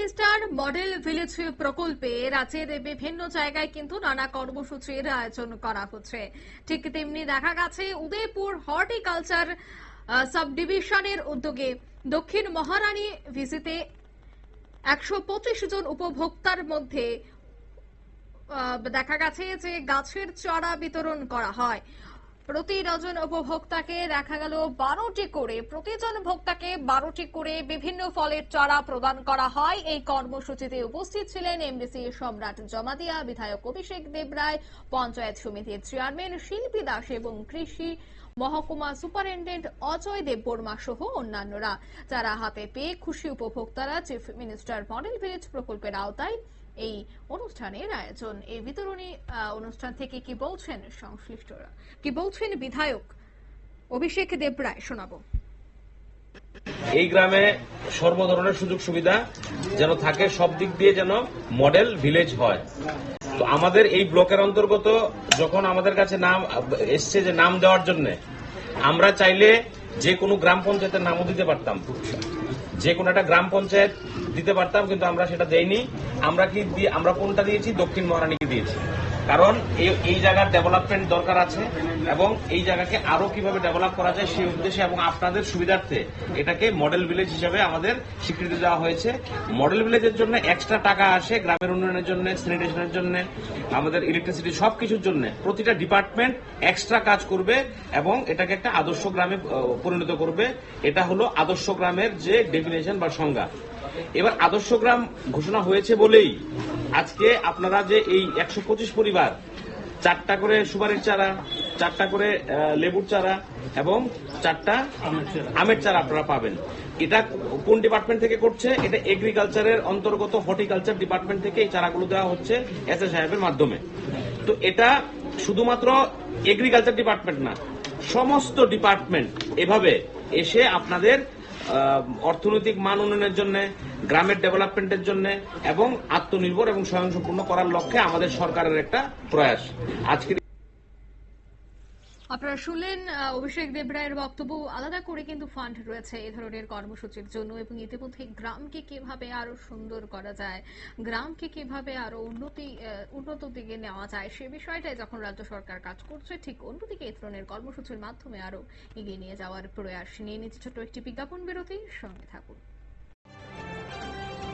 Minister model village প্রকল্পে রাজ্যের বিভিন্ন জায়গায় কিন্তু নানা কর্মসূচির আয়োজন করা হচ্ছে। ঠিক তেমনি দেখা গেছে, উদয়পুর হর্টিকালচার সাব ডিভিশনের উদ্যোগে দক্ষিণ মহারানী ভিসিতে একশো পঁচিশ জন উপভোক্তার মধ্যে দেখা গেছে যে গাছের চারা বিতরণ করা হয়। প্রতি ডজন উপভোক্তাকে দেখা গেল বারোটি করে। প্রতিজন ভোক্তাকে বারোটি করে বিভিন্ন ফলের চারা প্রদান করা হয়। এই কর্মসূচিতে উপস্থিত ছিলেন এমডিসি সম্রাট জমাতিয়া, বিধায়ক অভিষেক দেবরায়, পঞ্চায়েত সমিতির চেয়ারম্যান শিল্পী দাস এবং কৃষি মহকুমা সুপারিনটেন্ডেন্ট অজয় দেববর্মা সহ অন্যান্যরা। যারা হাতে পেয়ে খুশি উপভোক্তারা চিফ মিনিস্টার মডেল ভিলেজ প্রকল্পের আওতায় এই অনুষ্ঠানের আয়োজন। এই বিতরণী অনুষ্ঠান থেকে কি বলছেন সংশ্লিষ্টরা? কি বলছেন বিধায়ক? অভিষেক দেবরায় শোনাবো। এই গ্রামে সর্ব ধরনের সুযোগ সুবিধা যেন থাকে, সব দিক দিয়ে যেন মডেল ভিলেজ হয়। তো আমাদের এই ব্লকের অন্তর্গত যখন আমাদের কাছে নাম এসছে যে নাম দেওয়ার জন্য, আমরা চাইলে যে কোনো গ্রাম পঞ্চায়েতের নামও দিতে পারতাম। যে কোনো একটা গ্রাম পঞ্চায়েত দিতে পারতাম, কিন্তু আমরা সেটা দেইনি। আমরা কি আমরা কোনটা দিয়েছি? দক্ষিণ মহারানীকে দিয়েছি। কারণ এই জায়গার ডেভেলপমেন্ট দরকার আছে এবং এই জায়গাকে আরও কীভাবে ডেভেলপ করা যায় সেই উদ্দেশ্যে এবং আপনাদের সুবিধার্থে এটাকে মডেল ভিলেজ হিসেবে আমাদের স্বীকৃতি দেওয়া হয়েছে। মডেল ভিলেজের জন্য এক্সট্রা টাকা আসে গ্রামের উন্নয়নের জন্য স্যানিটেশনের জন্য, আমাদের ইলেকট্রিসিটি সবকিছুর জন্য। প্রতিটা ডিপার্টমেন্ট এক্সট্রা কাজ করবে এবং এটাকে একটা আদর্শ গ্রামে পরিণত করবে। এটা হলো আদর্শ গ্রামের যে ডেফিনেশন বা সংজ্ঞা। এবার আদর্শ গ্রাম ঘোষণা হয়েছে বলেই আজকে আপনারা যে এই একশো পঁচিশ পরিবার চারটা করে সুপারির চারা চারটা করে লেবুর চারা এবং চারটা আমের চারা। আপনারা পাবেন। এটা কোন ডিপার্টমেন্ট থেকে করছে? এটা এগ্রিকালচারের অন্তর্গত হর্টিকালচার ডিপার্টমেন্ট থেকে এই চারাগুলো দেওয়া হচ্ছে এস এ সাহেবের মাধ্যমে। তো এটা শুধুমাত্র এগ্রিকালচার ডিপার্টমেন্ট না সমস্ত ডিপার্টমেন্ট এভাবে এসে আপনাদের অর্থনৈতিক মান উন্নয়নের জন্য, গ্রামের ডেভেলপমেন্টের জন্য এবং আত্মনির্ভর এবং স্বয়ংসম্পূর্ণ করার লক্ষ্যে আমাদের সরকারের একটা প্রয়াস। আজকের আপনারা শুনলেন অভিষেক দেবরায়ের বক্তব্য আলাদা করে কিন্তু ফান্ড রয়েছে এই ধরনের কর্মসূচির জন্য এবং ইতিমধ্যে গ্রামকে কীভাবে আরও সুন্দর করা যায়, গ্রামকে কীভাবে আরও উন্নতি উন্নত দিকে নেওয়া যায়, সে বিষয়টাই যখন রাজ্য সরকার কাজ করছে, ঠিক অন্যদিকে এই ধরনের কর্মসূচির মাধ্যমে আরও এগিয়ে নিয়ে যাওয়ার প্রয়াস নিয়ে নিচ্ছে ছোট্ট একটি বিজ্ঞাপন বিরতি, সঙ্গে থাকুন।